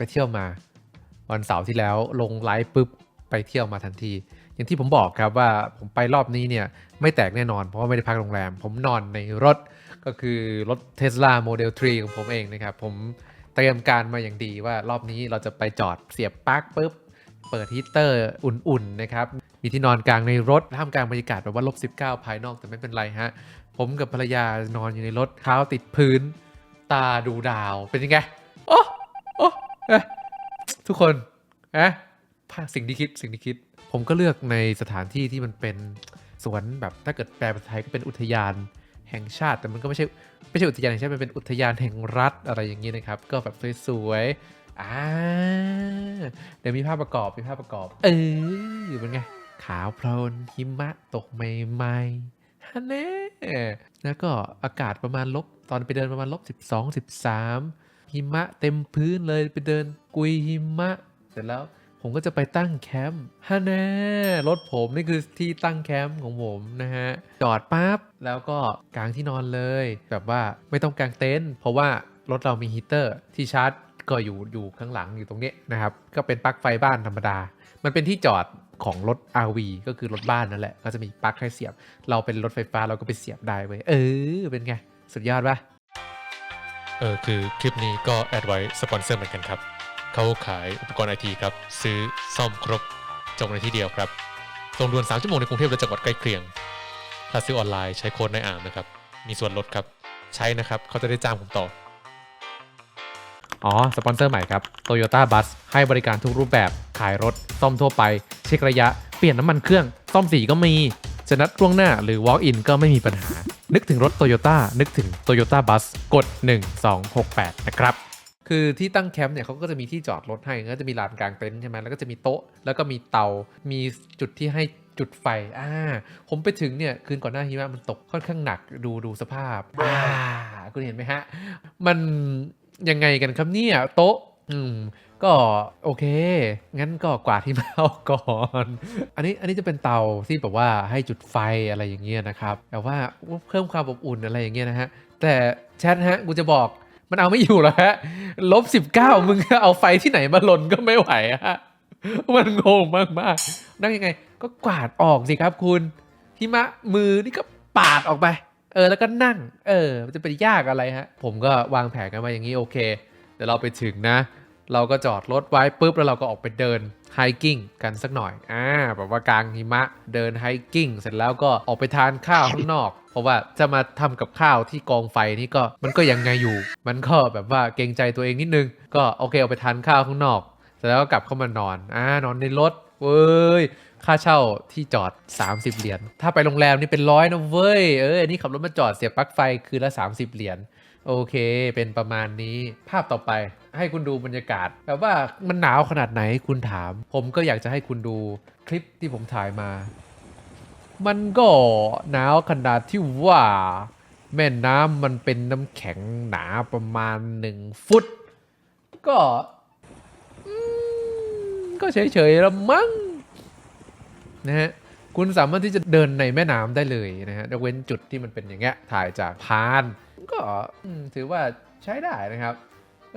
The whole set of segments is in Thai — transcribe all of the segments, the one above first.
ไปเที่ยวมา วันเสาร์ที่แล้วลงไลฟ์ปุ๊บไปเที่ยวมาทันที อย่างที่ผมบอกครับว่าผมไปรอบนี้เนี่ยไม่แตกแน่นอนเพราะว่าไม่ได้พักโรงแรม ผมนอนในรถก็คือรถ Tesla Model 3 ของผมเองนะครับ ผมเตรียมการมาอย่างดีว่ารอบนี้เราจะไปจอดเสียบปลั๊กปุ๊บเปิดฮีตเตอร์อุ่นๆนะครับ มีที่นอนกลางในรถท่ามกลางบรรยากาศแบบว่าลบ19 ภายนอกแต่ไม่เป็นไรฮะ ผมกับภรรยานอนอยู่ในรถเท้าติดพื้น ตาดูดาวเป็นยังไงโอ้โอ้ ทุกคนเอ๊ะสิ่งที่คิดสิ่งที่คิด ผมก็เลือกในสถานที่ที่มันเป็นสวนแบบถ้าเกิดแปลเป็นไทยก็เป็นอุทยานแห่งชาติ แต่มันก็ไม่ใช่ไม่ใช่อุทยานแห่งชาติมันเป็นอุทยานแห่งรัฐอะไรอย่างนี้นะครับ ก็แบบสวยๆอ่าเดี๋ยวมีภาพประกอบมีภาพประกอบ เออเป็นไงขาวโพลนหิมะตกใหม่ๆฮันเน่แล้วก็อากาศประมาณลบตอนไปเดินประมาณลบ 12 13 หิมะเต็มพื้นเลยไปเดินกุยหิมะ เสร็จแล้วผมก็จะไปตั้งแคมป์ฮันแน่รถผมนี่คือที่ตั้งแคมป์ของผมนะฮะ จอดปั๊บ แล้วก็กางที่นอนเลย แบบว่าไม่ต้องกางเต็นท์เพราะว่ารถเรามีฮีเตอร์ที่ชาร์จก็อยู่อยู่ข้างหลังอยู่ตรงนี้นะครับ ก็เป็นปลั๊กไฟบ้านธรรมดา มันเป็นที่จอดของรถ RV ก็คือรถบ้านนั่นแหละ ก็จะมีปลั๊กให้เสียบ เราเป็นรถไฟฟ้าเราก็ไปเสียบได้เว้ยเออ เป็นไง สุดยอดปะ เออคือคลิปนี้ก็แอดไว้สปอนเซอร์เหมือนกันครับ เขาขายอุปกรณ์ไอทีครับ ซื้อซ่อมครบจบในที่เดียวครับส่งด่วน 3 ชั่วโมงในกรุงเทพและจังหวัดใกล้เคียง ถ้าซื้อออนไลน์ใช้โค้ดในอ่านนะครับ มีส่วนลดครับ ใช้นะครับ เขาจะได้จ้างผมต่อ อ๋อ สปอนเซอร์ใหม่ครับ Toyota Bus ให้บริการทุกรูปแบบ ขายรถ ซ่อมทั่วไป เช็คระยะ เปลี่ยนน้ำมันเครื่อง ซ่อมสีก็มี จะนัดล่วงหน้าหรือ Walk in ก็ไม่มีปัญหา นึกถึงรถ Toyota นึกถึง Toyota Bus กด 1268 นะครับ คือที่ตั้งแคมป์เนี่ยเขาก็จะมีที่จอดรถให้ก็จะมีลานกลางเต็นท์ใช่ไหมแล้วก็จะมีโต๊ะ แล้วก็มีเตา มีจุดที่ให้จุดไฟ อ่า ผมไปถึงเนี่ย คืนก่อนหน้าหิมะมันตกค่อนข้างหนัก ดูดูสภาพ อ่า คุณเห็นไหมฮะ มันยังไงกันครับเนี่ย โต๊ะ อืม ก็โอเค งั้นก็กวาดที่มาเอาก่อน อันนี้อันนี้จะเป็นเตาที่แบบว่าให้จุดไฟอะไรอย่างเงี้ยนะครับ แต่ว่าเพิ่มความอบอุ่นอะไรอย่างเงี้ยนะฮะ แต่แชทฮะกูจะบอกมันเอาไม่อยู่แล้วฮะลบสิบเก้ามึงเอาไฟที่ไหนมาลนก็ไม่ไหวฮะ มันงงมากมากๆนั่งยังไง ก็กวาดออกสิครับคุณหิมะมือนี่ก็ปาดออกไป เออแล้วก็นั่ง เออ มันจะไปยากอะไรฮะ ผมก็วางแผนกันมาอย่างนี้โอเคเดี๋ยวเราไปถึงนะ เราก็จอดรถไว้ปุ๊บแล้วเราก็ออกไปเดินไฮกิ้งกันสักหน่อย อ่า แบบว่ากลางหิมะเดินไฮกิ้งเสร็จแล้วก็ออกไปทานข้าวข้างนอก เพราะว่าจะมาทำกับข้าวที่กองไฟนี่ก็มันก็ยังไงอยู่ มันก็แบบว่าเกรงใจตัวเองนิดนึง ก็โอเคออกไปทานข้าวข้างนอก เสร็จแล้วก็กลับเข้ามานอน อ่า นอนในรถเว้ย ค่าเช่าที่จอด 30 เหรียญ ถ้าไปโรงแรมนี่เป็นร้อยนะเว้ย เอออันนี้ขับรถมาจอดเสียบปลั๊กไฟคืนละ 30 เหรียญ โอเค เป็นประมาณนี้ภาพต่อไปให้คุณดูบรรยากาศแบบว่ามันหนาวขนาดไหนคุณถาม ผมก็อยากจะให้คุณดูคลิปที่ผมถ่ายมา มันก็หนาวขนาดที่ว่า แม่น้ำมันเป็นน้ำแข็งหนาประมาณหนึ่งฟุต ก็ก็เฉยๆและมั้งนะฮะ คุณสามารถที่จะเดินในแม่น้ำได้เลยนะฮะยกเว้นจุดที่มันเป็นอย่างเงี้ยถ่ายจากพาน ก็อืมถือว่าใช้ได้นะครับ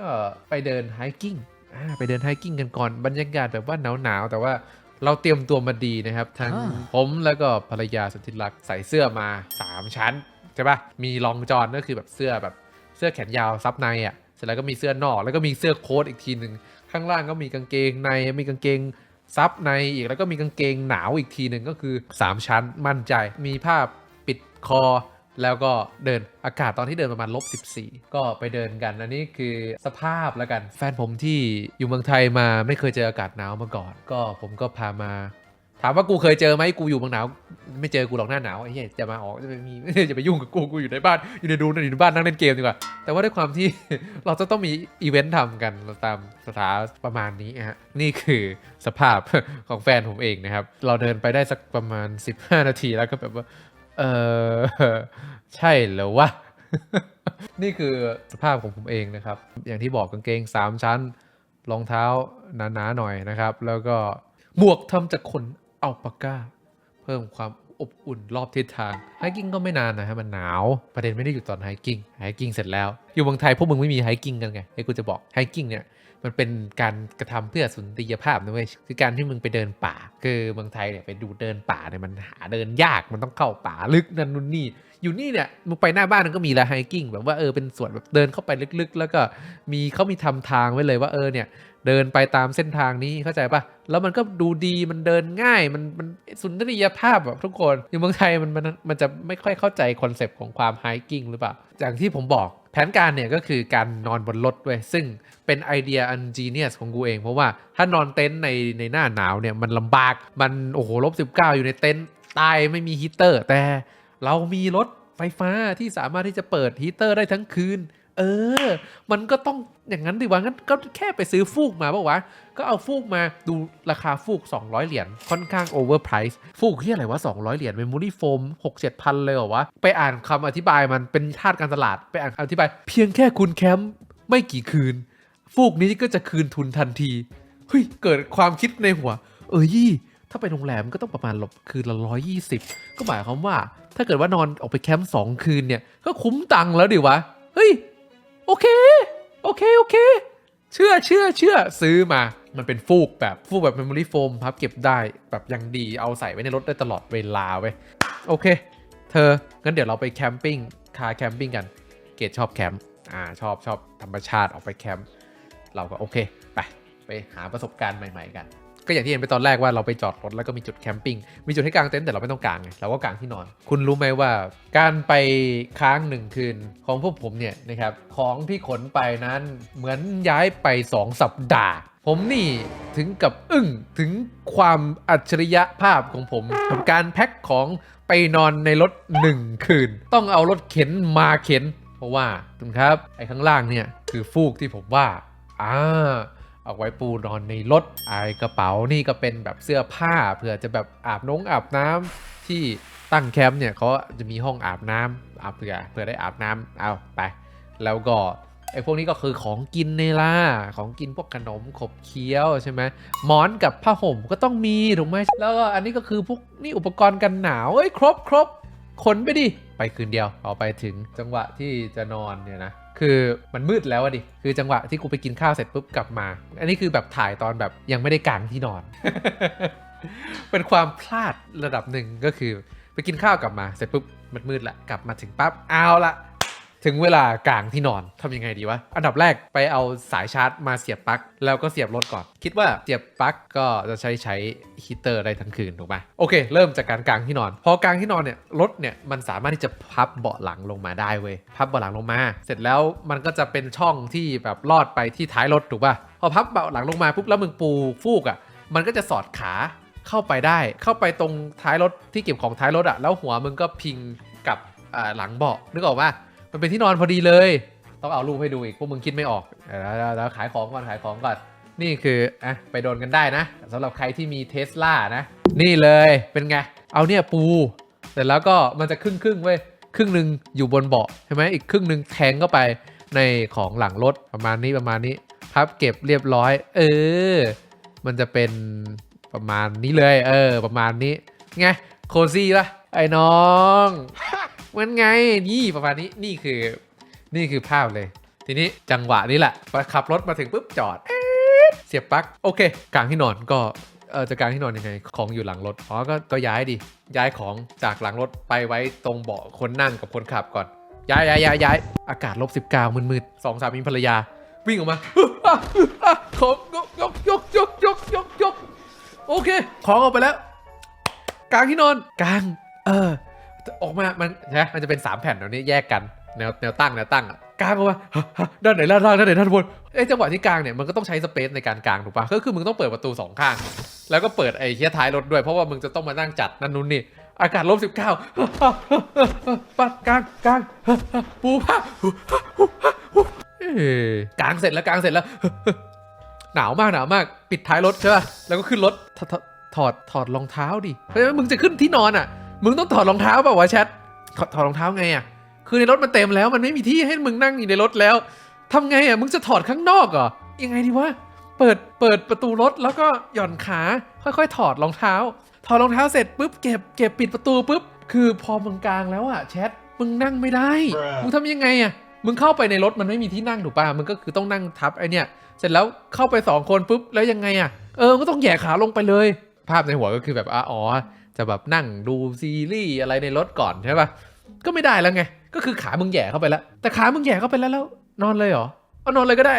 ก็ไปเดินไฮกิ้งอ่าไปเดินไฮกิ้งกันก่อนบรรยากาศแบบว่าหนาวๆแต่ว่าเราเตรียมตัวมาดีนะครับ ทั้งอ่าผมแล้วก็ภรรยาสุดที่รักใส่เสื้อมา 3 ชั้นใช่ปะมีรองจอนก็คือแบบเสื้อแบบเสื้อแขนยาวซับในอะเสร็จแล้วก็มีเสื้อนอกแล้วก็มีเสื้อโค้ทอีกทีหนึ่งข้างล่างก็มีกางเกงในมีกางเกง ซับในอีกแล้วก็มีกางเกงหนาวอีกทีหนึ่งก็คือ 3 ชั้นมั่นใจมีผ้าปิดคอ แล้วก็เดินอากาศตอนที่เดินประมาณลบ14 ก็ไปเดินกัน อันนี้คือสภาพแล้วกัน แฟนผมที่อยู่เมืองไทยมาไม่เคยเจออากาศหนาวมาก่อน ก็ผมก็พามา ถามว่ากูเคยเจอไหมกูอยู่เมืองหนาว ไม่เจอกูหรอกหน้าหนาวไอ้เหี้ยจะมาออกจะไปมี จะไปยุ่งกับกูกูอยู่ในบ้านอยู่ในดูอยู่ในบ้านนั่งเล่นเกมดีกว่าแต่ว่าด้วยความที่ เราจะต้องมีอีเวนต์ทำกันตามสถาประมาณนี้ฮะนี่คือสภาพของแฟนผมเองนะครับ เราเดินไปได้สักประมาณ 15 นาทีแล้วก็แบบว่าเออใช่เหรอวะนี่คือสภาพของผมเองนะครับ อย่างที่บอกกางเกง 3 ชั้นรองเท้าหนาๆหน่อยนะครับ แล้วก็หมวกทำจากขน อัลปาก้า เพิ่มความอบอุ่นรอบทิศทางไฮกิ้งก็ไม่นานนะฮะมันหนาว ประเด็นไม่ได้อยู่ตอนไฮกิ้งไฮกิ้งเสร็จแล้ว อยู่เมืองไทยพวกมึงไม่มีไฮกิ้งกันไงไอ้กูจะบอกไฮกิ้งเนี่ย มันเป็นการกระทำเพื่อสุนทรียภาพนะเว้ยคือการที่มึงไปเดินป่า คือเมืองไทยเนี่ยไปดูเดินป่าเนี่ยมันหาเดินยากมันต้องเข้าป่าลึกนั่นนู่นนี่อยู่นี่เนี่ยมึงไปหน้าบ้านมันก็มีละไฮกิ้งแบบว่าเออเป็นสวนแบบเดินเข้าไปลึกๆ แล้วก็มีเขามีทำทางไว้เลยว่าเออเนี่ยเดินไปตามเส้นทางนี้เข้าใจปะแล้วมันก็ดูดีมันเดินง่ายมันมันสุนทรียภาพแบบทุกคนอยู่เมืองไทยมันมันมันจะไม่ค่อยเข้าใจคอนเซปต์ของความไฮกิ้งหรือเปล่าอย่างที่ผมบอก แผนการเนี่ยก็คือการนอนบนรถเว้ยซึ่งเป็นไอเดียอันจีเนียสของกูเอง เพราะว่าถ้านอนเต็นท์ในในหน้าหนาวเนี่ยมันลำบากมันโอ้โหลบสิบเก้าอยู่ในเต็นท์ตายไม่มีฮีเตอร์ แต่เรามีรถไฟฟ้าที่สามารถที่จะเปิดฮีเตอร์ได้ทั้งคืน เออ มันก็ต้องอย่างนั้นดิวะงั้นก็แค่ไปซื้อฟูกมาปะวะ ก็เอาฟูกมาดูราคาฟูก 200 เหรียญค่อนข้างโอเวอร์ไพรส์ฟูกที่อะไรวะ 200 เหรียญเมมโมรี่โฟม6 7พันเลยเหรอวะ ไปอ่านคำอธิบายมันเป็นธาตุการตลาดไปอ่านคำอธิบาย เพียงแค่คุณแคมป์ไม่กี่คืน ฟูกนี้ก็จะคืนทุนทันทีเฮ้ยเกิดความคิดในหัว เออยี่ถ้าไปโรงแรมก็ต้องประมาณหลบคืนละร้อยยี่สิบก็หมายความว่า ถ้าเกิดว่านอนออกไปแคมป์สองคืนเนี่ยก็คุ้มตังค์แล้วดิวะ โอเค โอเค โอเค เชื่อเชื่อเชื่อซื้อมา มันเป็นฟูกแบบฟูกแบบเมมโมรี่โฟมพับเก็บได้แบบยังดีเอาใส่ไว้ในรถได้ตลอดเวลาเว้ย โอเค เธอ งั้นเดี๋ยวเราไปแคมปิ้ง คาแคมปิ้งกัน เกดชอบแคมป์ อ่า ชอบชอบธรรมชาติออกไปแคมป์ เราก็โอเค ไป ไปหาประสบการณ์ใหม่ ๆ กัน ก็อย่างที่เห็นไปตอนแรกว่าเราไปจอดรถแล้วก็มีจุดแคมปิ้ง มีจุดให้กางเต็นท์แต่เราไม่ต้องกางไง เราก็กางที่นอน คุณรู้ไหมว่า การไปค้างหนึ่งคืนของพวกผมเนี่ยนะครับ ของที่ขนไปนั้นเหมือนย้ายไป 2 สัปดาห์ ผมนี่ถึงกับอึ้งถึงความอัจฉริยะภาพของผมกับการแพ็คของไปนอนในรถหนึ่งคืน ต้องเอารถเข็นมาเข็น เพราะว่าคุณครับไอ้ข้างล่างเนี่ยคือฟูกที่ผมว่าอ่า เอาไว้ปูนอนในรถไอกระเป๋านี่ก็เป็นแบบเสื้อผ้าเผื่อจะแบบอาบน้องอาบน้ำที่ตั้งแคมป์เนี่ยเขาจะมีห้องอาบน้ำอาบเผื่อเผื่อได้อาบน้ำเอาไป แล้วก็ไอ้พวกนี้ก็คือของกินในล่ะของกินพวกขนมขบเคี้ยวใช่ไหมหมอนกับผ้าห่มก็ต้องมีถูกไหมแล้วก็อันนี้ก็คือพวกนี่อุปกรณ์กันหนาวเอ้ยครบครบขนไปดิไปคืนเดียวพอาไปถึงจังหวะที่จะนอนเนี่ยนะ คือมันมืดแล้วอะดิ คือจังหวะที่กูไปกินข้าวเสร็จปุ๊บกลับมา อันนี้คือแบบถ่ายตอนแบบยังไม่ได้กางที่นอน เป็นความพลาดระดับหนึ่งก็คือ ไปกินข้าวกลับมาเสร็จปุ๊บมันมืดละกลับมาถึงปั๊บเอาละ ถึงเวลากางที่นอนทำยังไงดีวะ อันดับแรกไปเอาสายชาร์จมาเสียบปลั๊กแล้วก็เสียบรถก่อน คิดว่าเสียบปลั๊กก็จะใช้ใช้ฮีเตอร์ได้ทั้งคืนถูกไหมโอเค เริ่มจากการกางที่นอน พอกางที่นอนเนี่ยรถเนี่ยมันสามารถที่จะพับเบาะหลังลงมาได้เว้ยพับเบาะหลังลงมา เสร็จแล้วมันก็จะเป็นช่องที่แบบลอดไปที่ท้ายรถถูกป่ะพอพับเบาะหลังลงมาปุ๊บแล้วมึงปูฟูกอะมันก็จะสอดขาเข้าไปได้ เข้าไปตรงท้ายรถที่เก็บของท้ายรถอะแล้วหัวมึงก็พิงกับอ่าหลังเบาะนึกออกป่ะ มันเป็นที่นอนพอดีเลย ต้องเอารูปให้ดูอีกพวกมึงคิดไม่ออกเดี๋ยวแล้วขายของก่อนขายของก่อน นี่คืออะไปโดนกันได้นะสำหรับใครที่มีเทสลานะ นี่เลยเป็นไง เอาเนี่ยปูเสร็จแล้วก็มันจะครึ่งครึ่งๆเว้ยครึ่งหนึ่งอยู่บนเบาะใช่ไหมอีกครึ่งหนึ่งแทงเข้าไปในของหลังรถประมาณนี้ประมาณนี้พับเก็บเรียบร้อย เออ มันจะเป็นประมาณนี้เลย เออ ประมาณนี้ไงโคซี่ปะไอ้น้อง มันไงนี่ประมาณนี้นี่คือนี่คือภาพเลย ทีนี้จังหวะนี้แหละขับรถมาถึงปุ๊บจอดเอเสียบปลั๊กโอเคกลางที่นอนก็เออจะกลางที่นอนยังไงของอยู่หลังรถอ๋อก็ก็ย้ายดิย้ายของจากหลังรถไปไว้ตรงเบาะคนนั่งกับคนขับก่อน ย้ายย้ายย้ายย้ายอากาศลบสิบเก้ามืดๆสองสามีภรรยา วิ่งออกมาของยกยกยกยกยกยกยกโอเค ของออกไปแล้ว กลางที่นอนกลางเออ ออกมา มันนะมันจะเป็น 3 แผ่นตรงนี้แยกกัน แนว แนวตั้ง แนวตั้งกลางมาด้านไหนด้านล่างด้านไหนด้านบนไอ้ยจังหวะที่กลางเนี่ย มันก็ต้องใช้สเปซในการกลางถูกปะก็คือมึงต้องเปิดประตูสองข้าง แล้วก็เปิดไอ้เฮียท้ายรถด้วย เพราะว่ามึงจะต้องมานั่งจัดนั่นนู่นนี่ อากาศลบสิบเก้าปัดกลางกลางปูผ้ากลางเสร็จแล้วกลางเสร็จแล้ว หนาวมากหนาวมาก ปิดท้ายรถใช่ป่ะ แล้วก็ขึ้นรถถถถอดถอดรองเท้าดิ เพราะฉะนั้นมึงจะขึ้นที่นอนอะ มึงต้องถอดรองเท้าเปล่าวะแชทถอดถอดรองเท้าไงอะ คือในรถมันเต็มแล้วมันไม่มีที่ให้มึงนั่งอยู่ในรถแล้วทำไงอะมึงจะถอดข้างนอกเหรอยังไงดีวะเปิดเปิดประตูรถแล้วก็หย่อนขาค่อยๆ ถอดรองเท้า ถอดรองเท้าเสร็จปุ๊บเก็บเก็บปิดประตูปุ๊บคือพอมึงกลางแล้วอะแชทมึงนั่งไม่ได้ มึงทำยังไงอะมึงเข้าไปในรถมันไม่มีที่นั่งถูกป่ะมึงก็คือต้องนั่งทับไอเนี่ย เสร็จแล้วเข้าไปสองคนปุ๊บแล้วยังไงอะเออก็ต้องแหย่ขาลงไปเลย ภาพในหัวก็คือแบบอะอ๋อ จะแบบนั่งดูซีรีส์อะไรในรถก่อนใช่ปะก็ไม่ได้แล้วไง ก็คือขามึงแย่เข้าไปแล้ว แต่ขามึงแย่เข้าไปแล้วแล้ว นอนเลยเหรอเอานอนเลยก็ได้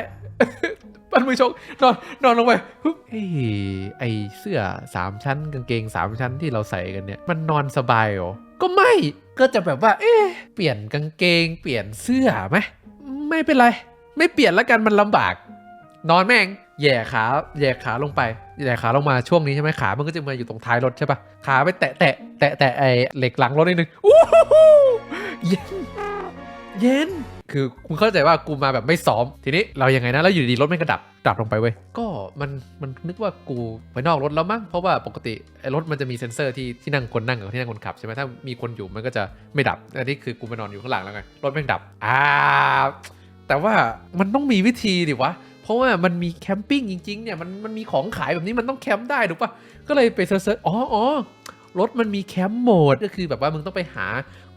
ปันมือชกนอนนอนลงไปเฮ้ยไอเสื้อสามชั้นกางเกงสามชั้นที่เราใส่กันเนี่ย มันนอนสบายเหรอ ก็ไม่ ก็จะแบบว่า เอ๊ะ เปลี่ยนกางเกง เปลี่ยนเสื้อไหม ไม่เป็นไร ไม่เปลี่ยนแล้วกันมันลำบาก นอนแม่ง แย่ขาแย่ขาลงไปแย่ขาลงมาช่วงนี้ใช่ไหมขา มันก็จะมาอยู่ตรงท้ายรถใช่ปะขาไปแตะแตะแตะแตะไอเหล็กหลังรถนิดนึงอู้หูเย็นเย็น คือคุณเข้าใจว่ากูมาแบบไม่ซ้อม ทีนี้เรายังไงนะ แล้วอยู่ดีรถไม่กระดับ ดับลงไปเว้ย ก็มันมันนึกว่ากูไปนอกรถแล้วมั้ง เพราะว่าปกติไอ้รถมันจะมีเซ็นเซอร์ที่ที่นั่งคนนั่งกับที่นั่งคนขับใช่ไหมถ้ามีคนอยู่มันก็จะไม่ดับ อันนี้คือกูไปนอนอยู่ข้างหลังแล้วไง รถแม่ดับ อ่า แต่ว่ามันต้องมีวิธีดิวะ เพราะว่ามันมีแคมปิ้งจริงๆเนี่ยมันมันมีของขายแบบนี้มันต้องแคมป์ได้ถูกปะก็เลยไปเซิร์ชๆอ๋ออ๋อรถมันมีแคมป์โหมดก็คือแบบว่ามึงต้องไปหา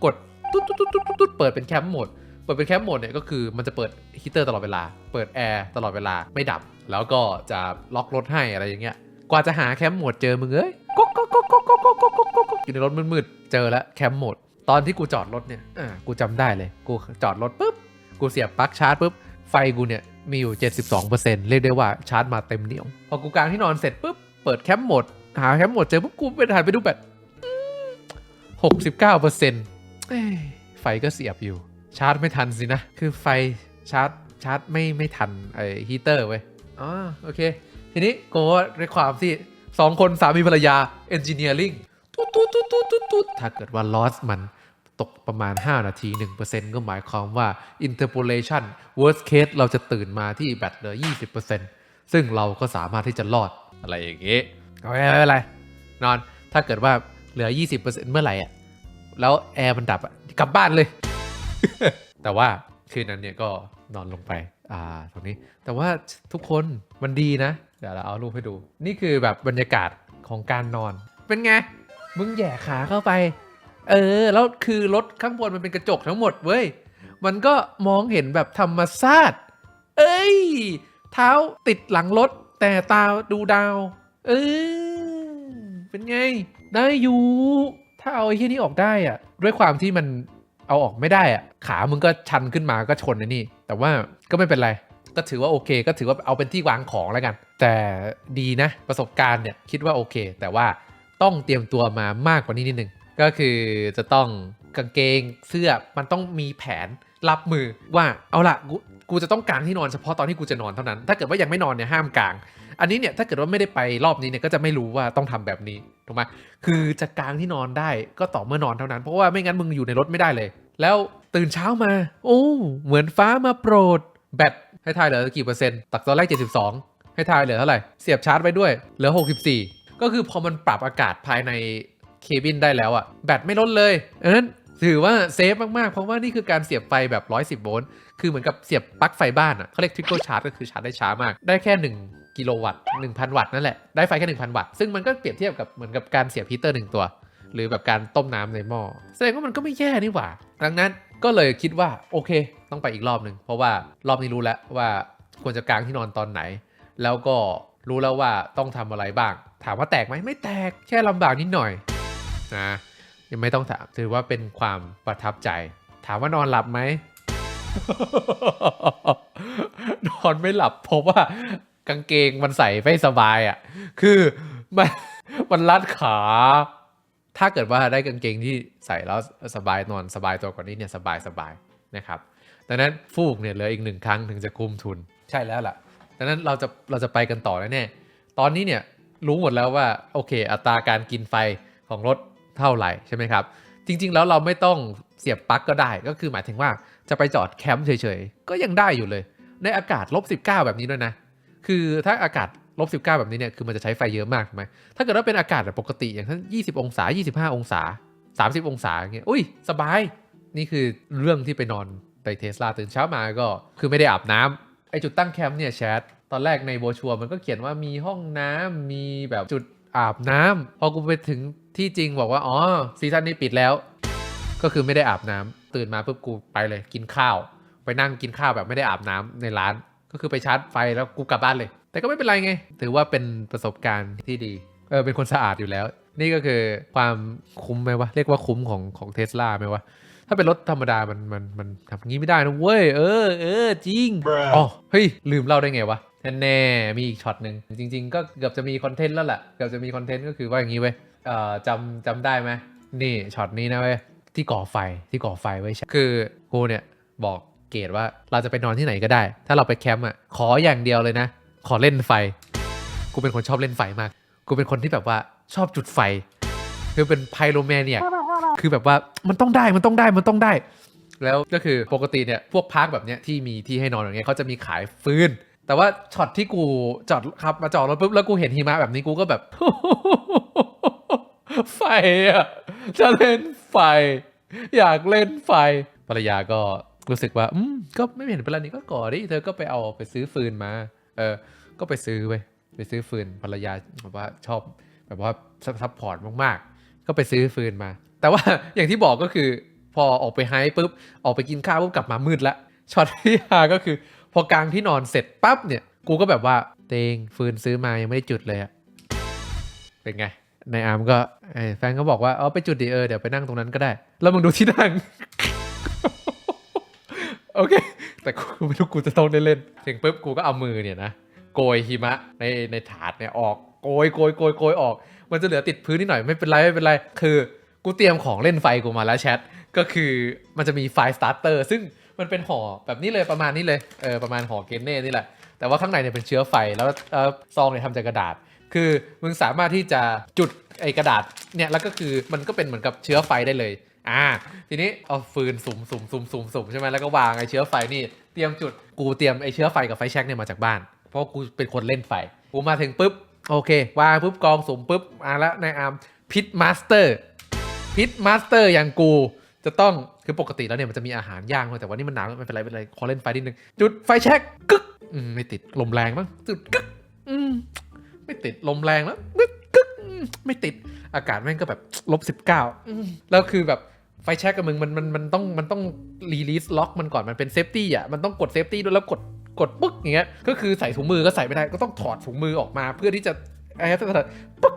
กดตุ๊ดตุ๊ดตุ๊ดตุ๊ดตุ๊ดเปิดเป็นแคมป์โหมดเปิดเป็นแคมป์โหมดเนี่ยก็คือมันจะเปิดฮีเตอร์ตลอดเวลา เปิดแอร์ตลอดเวลาไม่ดับ แล้วก็จะล็อกรถให้อะไรอย่างเงี้ยกว่าจะหาแคมป์โหมดเจอมึงเอ้ยก๊กก๊กก๊กก๊กก๊กก๊กก๊อกก๊กอยู่ในรถมืดๆเจอแล้วแคมป์โหมดตอนที่กูจอดรถเนี่ยอ่ากูจำได้เลย กูจอดรถปุ๊บกูเสียบปลั๊กชาร์จปุ๊บ ไฟกูเนี่ยมีอยู่ 72%เรียกได้ว่าชาร์จมาเต็มเหนียว พอกูกางที่นอนเสร็จปุ๊บ เปิดแคมป์โหมด หาแคมป์โหมดเจอปุ๊บกูไปถ่ายไปดูแบตหกสิบเก้าเปอร์เซ็นต์ไฟก็เสียบอยู่ ชาร์จไม่ทันสินะ คือไฟชาร์จชาร์จไม่ไม่ทันไอฮีเตอร์เว้ยอ๋อโอเค ทีนี้โกว่าด้วยความที่สองคนสามีภรรยาเอนจิเนียริงตุ๊ดตุ๊ดตุ๊ดตุ๊ดถ้าเกิดว่าลอสมัน ตกประมาณ 5 นาที 1%ก็หมายความว่า interpolation worst case เราจะตื่นมาที่แบตเหลือ 20%ซึ่งเราก็สามารถที่จะรอดอะไรอย่างงี้โอเคไม่เป็นไร นอนถ้าเกิดว่าเหลือ 20%เมื่อไหร่อะแล้วแอร์มันดับอะกลับบ้านเลย แต่ว่าคืนนั้นเนี่ยก็นอนลงไป อ่า ตรงนี้ แต่ว่าทุกคนมันดีนะ เดี๋ยวเราเอารูปให้ดู นี่คือแบบบรรยากาศของการนอน เป็นไง มึงแหย่ขาเข้าไป เออ แล้วคือรถข้างบนมันเป็นกระจกทั้งหมดเว้ย มันก็มองเห็นแบบธรรมชาติ เอ้ย เท้าติดหลังรถ แต่ตาดูดาว เออ เป็นไง ได้อยู่ ถ้าเอาไอ้ที่นี้ออกได้อะด้วยความที่มันเอาออกไม่ได้อะขามึงก็ชันขึ้นมาก็ชนไอ้นี่ แต่ว่าก็ไม่เป็นไร ก็ถือว่าโอเค ก็ถือว่าเอาเป็นที่วางของแล้วกัน แต่ดีนะประสบการณ์เนี่ยคิดว่าโอเค แต่ว่าต้องเตรียมตัวมามากกว่านี้นิดนึง ก็คือจะต้องกางเกงเสื้อมันต้องมีแผนรับมือว่าเอาละกูกูจะต้องกางที่นอนเฉพาะตอนที่กูจะนอนเท่านั้น ถ้าเกิดว่ายังไม่นอนเนี่ยห้ามกาง อันนี้เนี่ยถ้าเกิดว่าไม่ได้ไปรอบนี้เนี่ยก็จะไม่รู้ว่าต้องทำแบบนี้ถูกไหมคือจะกางที่นอนได้ก็ต่อเมื่อนอนเท่านั้น เพราะว่าไม่งั้นมึงอยู่ในรถไม่ได้เลย แล้วตื่นเช้ามา โอ้เหมือนฟ้ามาโปรด แบตให้ทายเหลือกี่เปอร์เซ็นต์ตักตอนแรก 72 ให้ทายเหลือเท่าไหร่เสียบชาร์จไปด้วยเหลือ 64 ก็คือพอมันปรับอากาศภายใน เคบินได้แล้วอะแบตไม่ลดเลยอันนั้นถือว่าเซฟมากๆ เพราะว่านี่คือการเสียบไฟแบบ 110 โวลต์ คือเหมือนกับเสียบปลั๊กไฟบ้านอะเขาเรียกทริ c เกิลชาร์จก็คือชาร์จได้ช้ามาก ได้แค่ 1 กิโลวัตต์ 1,000 วัตต์นั่นแหละ ได้ไฟแค่ 1,000 วัตต์ ซึ่งมันก็เปรียบเทียบกับเหมือนกับการเสียบฮีเตอร์หนึ่งตัว หรือแบบการต้มน้ำในหม้อ แสดงว่ามันก็ไม่แย่นี่หว่า ดังนั้นก็เลยคิดว่าโอเค ต้องไปอีกรอบหนึ่ง เพราะว่ารอบนี้รู้แล้วว่าควรจะกางที่นอนตอนไหน แล้วก็รู้แล้วว่าต้องทำอะไรบ้าง ถามว่าแตกไหมไม่แตก แค่ลำบากนิดหน่อย นะยังไม่ต้องถามถือว่าเป็นความประทับใจ ถามว่านอนหลับไหม นอนไม่หลับ เพราะว่ากางเกงมันใส่ไม่สบายอะ คือมันมันรัดขา ถ้าเกิดว่าได้กางเกงที่ใส่แล้วสบายนอนสบายตัวกว่านี้เนี่ยสบายสบายนะครับดังนั้นฟูกเนี่ยเหลืออีกหนึ่งครั้งถึงจะคุ้มทุนใช่แล้วล่ะดังนั้นเราจะเราจะไปกันต่อแน่ๆตอนนี้เนี่ยรู้หมดแล้วว่าโอเค อัตราการกินไฟของรถ เท่าไหร่ใช่ไหมครับ จริง ๆ แล้วเราไม่ต้องเสียบปลั๊กก็ได้ ก็คือหมายถึงว่าจะไปจอดแคมป์เฉยๆ ก็ยังได้อยู่เลย ในอากาศลบ19 แบบนี้ด้วยนะ คือถ้าอากาศลบ19 แบบนี้เนี่ย คือมันจะใช้ไฟเยอะมากถูกไหมถ้าเกิดว่าเป็นอากาศแบบปกติอย่างเช่น20 องศา 25 องศา 30 องศาอย่างเงี้ย อุ้ย สบาย นี่คือเรื่องที่ไปนอนไปเทสลาตื่นเช้ามาก็ คือไม่ได้อาบน้ำไอจุดตั้งแคมป์เนี่ยแชทตอนแรกในโบชัวมันก็เขียนว่ามีห้องน้ำมีแบบจุด อาบน้ำพอกูไปถึงที่จริงบอกว่า อ๋อ ซีซั่นนี้ปิดแล้ว ก็คือไม่ได้อาบน้ำตื่นมาปุ๊บกูไปเลยกินข้าว ไปนั่งกินข้าวแบบไม่ได้อาบน้ำในร้าน ก็คือไปชาร์จไฟแล้วกูกลับบ้านเลย แต่ก็ไม่เป็นไรไง ถือว่าเป็นประสบการณ์ที่ดี เออเป็นคนสะอาดอยู่แล้ว นี่ก็คือความคุ้มไหมวะ เรียกว่าคุ้มของของเทสลาไหมวะถ้าเป็นรถธรรมดา มัน มัน มันทำอย่างนี้ไม่ได้นะเว้ย เออ เออ จริง อ๋อ เฮ้ย ลืมเล่าได้ไงวะ แน่ๆมีอีกช็อตหนึ่งจริง ๆ ก็เกือบจะมีคอนเทนต์แล้วแหละเกือบจะมีคอนเทนต์ก็คือว่าอย่างนี้เว้ยเอ่อจำจำได้ไหมนี่ช็อตนี้นะเว้ยที่ก่อไฟที่ก่อไฟไว้ยคือกูเนี่ยบอกเกดว่าเราจะไปนอนที่ไหนก็ได้ ถ้าเราไปแคมป์อะขออย่างเดียวเลยนะ ขอเล่นไฟ กูเป็นคนชอบเล่นไฟมาก กูเป็นคนที่แบบว่าชอบจุดไฟ คือเป็นไพโรแมนเนี่ยคือแบบว่ามันต้องได้มันต้องได้มันต้องได้ แล้วก็คือปกติเนี่ยพวกพาร์คแบบเนี้ยที่มีที่ให้นอนอย่างเงี้ยเขาจะมีขายฟืน แต่ว่าช็อตที่กูจอดขับมาจอดรถปุ๊บแล้วกูเห็นหิมะแบบนี้กูก็แบบ ไฟอะจะเล่นไฟ อยากเล่นไฟภรรยาก็รู้สึกว่า อืมก็ไม่เห็นเป็นไรนี่ก็ก่อดิเธอก็ไปเอาไปซื้อฟืนมา เออ ก็ไปซื้อไปไปซื้อฟืนภรรยาแบบว่าชอบแบบว่าซัพพอร์ตมากๆ ก็ไปซื้อฟืนมา แต่ว่าอย่างที่บอกก็คือ พอออกไปไฮปุ๊บออกไปกินข้าวปุ๊บกลับมามืดละช็อตที่ฮาก็คือ พอกลางที่นอนเสร็จปั๊บเนี่ย กูก็แบบว่าเตงฟืนซื้อมายังไม่ได้จุดเลยอะเป็นไงในอาร์มก็แฟนก็บอกว่าเอาไปจุดดีเออเดี๋ยวไปนั่งตรงนั้นก็ได้ แล้วมึงดูที่นั่งโอเค แต่กูไม่รู้กูจะต้องได้เล่นถึงปุ๊บกูก็เอามือเนี่ยนะโกยหิมะในในถาดเนี่ยออกโกยโกยโกยโกยออก มันจะเหลือติดพื้นนิดหน่อยไม่เป็นไรไม่เป็นไร คือ กูเตรียมของเล่นไฟกูมาแล้วแชทก็คือมันจะมีไฟสตาร์เตอร์ซึ่ง มันเป็นห่อแบบนี้เลยประมาณนี้เลยเออประมาณห่อเกนเน่นี่แหละ แต่ว่าข้างในเนี่ยเป็นเชื้อไฟแล้วเออซองเนี่ยทำจากกระดาษ คือมึงสามารถที่จะจุดไอ้กระดาษเนี่ยแล้วก็คือมันก็เป็นเหมือนกับเชื้อไฟได้เลยอ่าทีนี้เอาฟืนสุ่มสุ่มสุ่มสุ่มสุ่มใช่ไหมแล้วก็วางไอ้เชื้อไฟนี่เตรียมจุดกูเตรียมไอ้เชื้อไฟกับไฟแช็กเนี่ยมาจากบ้าน เพราะกูเป็นคนเล่นไฟกูมาถึงปุ๊บโอเควางปุ๊บกองสุ่มปุ๊บมาแล้วนายอาร์มพิทมาสเตอร์พิทมาสเตอร์อย่างกู จะต้องคือปกติแล้วเนี่ยมันจะมีอาหารย่างด้วยแต่ว่านี่มันหนาวไม่เป็นไรไม่เป็นไรขอเล่นไฟนิดนึงจุดไฟแช็กกึกอืมไม่ติดลมแรงมั้งจุดกึกอืมไม่ติดลมแรงแล้วกึกกึกอืมไม่ติดอากาศแม่งก็แบบลบสิบเก้าแล้วคือแบบไฟแช็กกับมึงมันมันมันต้องมันต้องรีลีสล็อกมันก่อนมันเป็นเซฟตี้อะมันต้องกดเซฟตี้ด้วยแล้วกดกดปึ๊กอย่างเงี้ยก็คือใส่ถุงมือก็ใส่ไม่ได้ก็ต้องถอดถุงมือออกมา เพื่อที่จะไอ้ถ้าถอดปึ๊ก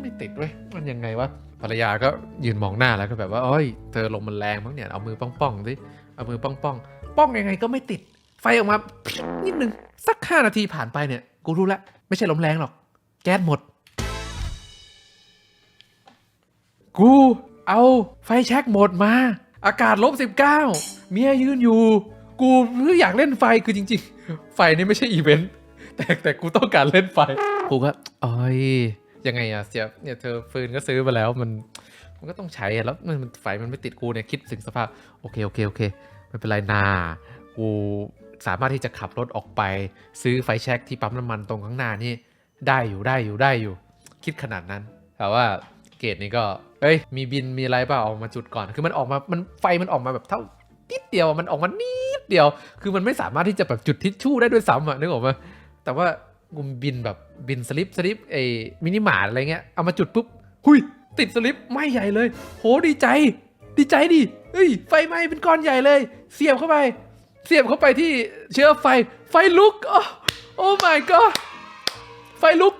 ไม่ติดเว้ยมันยังไงวะ ภรรยาก็ยืนมองหน้าแล้วก็แบบว่าโอ้ยเธอลมมันแรงมั้งเนี่ยเอามือป้องๆสิเอามือป้องป้องๆป้องยังไงก็ไม่ติด ไฟออกมานิดนึงสักห้านาทีผ่านไปเนี่ยกูรู้แล้วไม่ใช่ลมแรงหรอก แก๊สหมด กูเอาไฟแช็กหมดมา อากาศลบสิบเก้าเมียยืนอยู่ กูเพ่ออยากเล่นไฟคือจริง ๆ ไฟนี่ไม่ใช่อีเวนต์แต่แต่กูต้องการเล่นไฟ กูก็เอ้ย ยังไงอะเสียเนี่ยเธอฟืนก็ซื้อมาแล้วมันมันก็ต้องใช้แล้วมันไฟมันไม่ติดกูเนี่ยคิดถึงสภาพโอเคโอเคโอเคไม่เป็นไรนากูสามารถที่จะขับรถออกไป ซื้อไฟแช็กที่ปั๊มน้ำมันตรงข้างหน้านี่ได้อยู่ได้อยู่ได้อยู่ คิดขนาดนั้น แต่ว่าเกรดนี้ก็เอ้ยมีบินมีอะไรเปล่าออกมาจุดก่อน คือมันออกมามันไฟมันออกมาแบบเท่านิดเดียวมันออกมานิดเดียว คือมันไม่สามารถที่จะแบบจุดทิชชู่ได้ด้วยซ้ำอะนึกออกไหมแต่ว่า กูบินแบบบินสลิปสลิปไอ้มินิมาร์อะไรเงี้ยเอามาจุดปุ๊บหุยติดสลิปไม่ใหญ่เลย โหดีใจ ดีใจดิเฮ้ย ไฟไหม้เป็นก้อนใหญ่เลย เสียบเข้าไป เสียบเข้าไปที่เชื้อไฟไฟลุกโอ้โอ้ my god ไฟลุก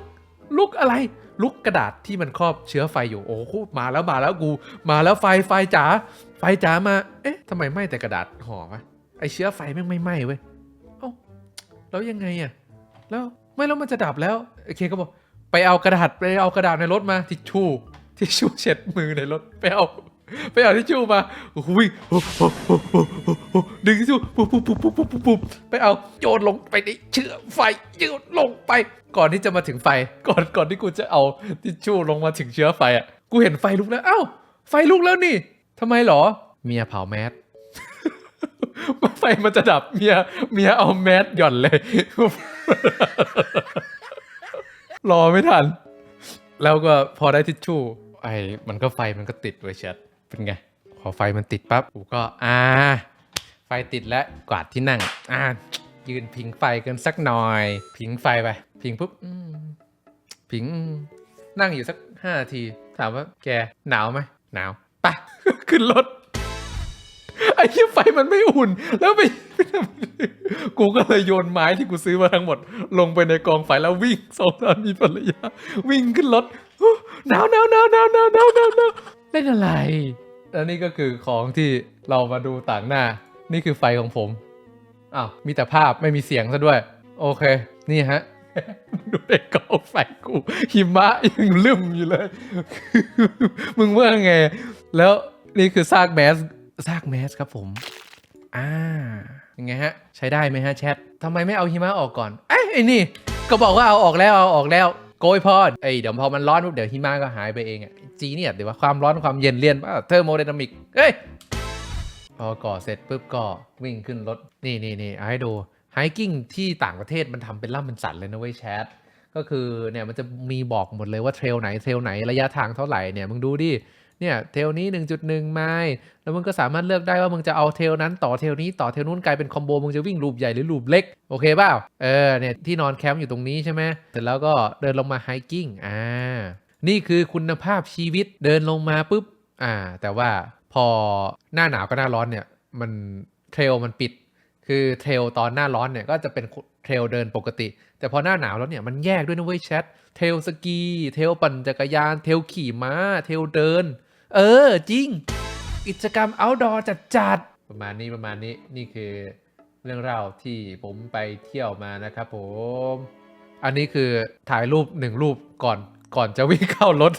ลุกอะไร ลุกกระดาษที่มันครอบเชื้อไฟอยู่ โอ้โหมาแล้วมาแล้วกู มาแล้วไฟไฟจ๋าไฟจ๋ามา เอ๊ะทำไมไหม้แต่กระดาษห่อวะไอเชื้อไฟแม่งไม่ไหม้เว้ยเอ้าแล้วยังไงอะแล้ว ไม่แล้วมันจะดับแล้วโอเคก็บอกไปเอากระดาษไปเอากระดาษในรถมาทิชชู่ทิชชู่เช็ดมือในรถไปเอาไปเอาทิชชู่มาวิ่งดึงทิชชู่ปุ๊บปุ๊บปุ๊บปุ๊บปุ๊บปุ๊บไปเอาโยนลงไปในเชื้อไฟโยนลงไป ก่อนที่จะมาถึงไฟ ก่อนก่อนที่กูจะเอาทิชชู่ลงมาถึงเชื้อไฟอะ กูเห็นไฟลุกแล้วเอ้าไฟลุกแล้วนี่ทำไมหรอ เมียเผาแมสไฟมันจะดับเมียเมียเอาแมสหย่อนเลย รอไม่ทัน แล้วก็พอได้ทิชชู่ ไอ้มันก็ไฟมันก็ติดไว้เช็ดเป็นไง พอไฟมันติดปั๊บกูก็อ่า ไฟติดแล้วกวาดที่นั่ง อ่า ยืนพิงไฟกันสักหน่อย พิงไฟไป พิงปุ๊บพิงนั่งอยู่สักห้านาที ถามว่าแกหนาวไหมหนาวไปะขึ้นรถไอ้เหี้ยไฟมันไม่อุ่น แล้วไป กูก็เลยโยนไม้ที่กูซื้อมาทั้งหมด ลงไปในกองไฟแล้ววิ่งสองสามีภรรยาวิ่งขึ้นรถหนาวหนาวหนาวหนาวหนาวหนาวหนาวหนาวเล่นอะไร แล้วนี่ก็คือของที่เรามาดูต่างหน้า นี่คือไฟของผมอ้าวมีแต่ภาพไม่มีเสียงซะด้วย โอเค นี่ฮะ ดูในกองไฟกูหิมะยังลืมอยู่เลย มึงว่าไง แล้วนี่คือซากแมสซากแมสครับผม อ่าังไงฮะ ใช้ได้ไหมฮะแชททำไมไม่เอาหิมะออกก่อนเอ้ยไอ้นี่ ก็บอกว่าเอาออกแล้วเอาออกแล้วโกยพอดไอ้เดี๋ยวพอมันร้อนปุ๊บเดี๋ยวหิมะก็หายไปเองอะจีเนี่ยเดี๋ยวว่าความร้อนความเย็นเรียนว่าเทอร์โมไดนามิกเฮ้ยพอก่อเสร็จปุ๊บก็วิ่งขึ้นรถนี่นี่นี่เอาให้ดูไฮกิ้งที่ต่างประเทศมันทำเป็นล่ำเป็นสันเลยนะเว้ยแชทก็คือเนี่ยมันจะมีบอกหมดเลยว่าเทรลไหนเทรลไหนระยะทางเท่าไหร่เนี่ยมึงดูดิ เนี่ยเทลนี้ 1.1 ไมล์แล้วมึงก็สามารถเลือกได้ว่ามึงจะเอาเทลนั้นต่อเทลนี้ต่อเทลนู้นกลายเป็นคอมโบมึงจะวิ่งลูปใหญ่หรือลูปเล็ก โอเคเปล่าเออเนี่ยที่นอนแคมป์อยู่ตรงนี้ใช่ไหมเสร็จแล้วก็เดินลงมาไฮกิ้งอ่านี่คือคุณภาพชีวิตเดินลงมาปุ๊บอ่า แต่ว่าพอหน้าหนาวกับหน้าร้อนเนี่ยมันเทรลมันปิด คือเทรลตอนหน้าร้อนเนี่ยก็จะเป็นเทรลเดินปกติ แต่พอหน้าหนาวแล้วเนี่ยมันแยกด้วยนะเว้ยแชทเทรลสกีเทรลปั่นจักรยานเทรลขี่ม้าเทรลเดิน เออ จริง กิจกรรม outdoor จัดจัดๆประมาณนี้ประมาณนี้นี่คือเรื่องราวที่ผมไปเที่ยวมานะครับผม อันนี้คือถ่ายรูปหนึ่งรูปก่อนก่อนจะวิ่งเข้ารถ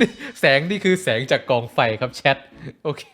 นี่แสงนี่คือแสงจากกองไฟครับแชท โอเค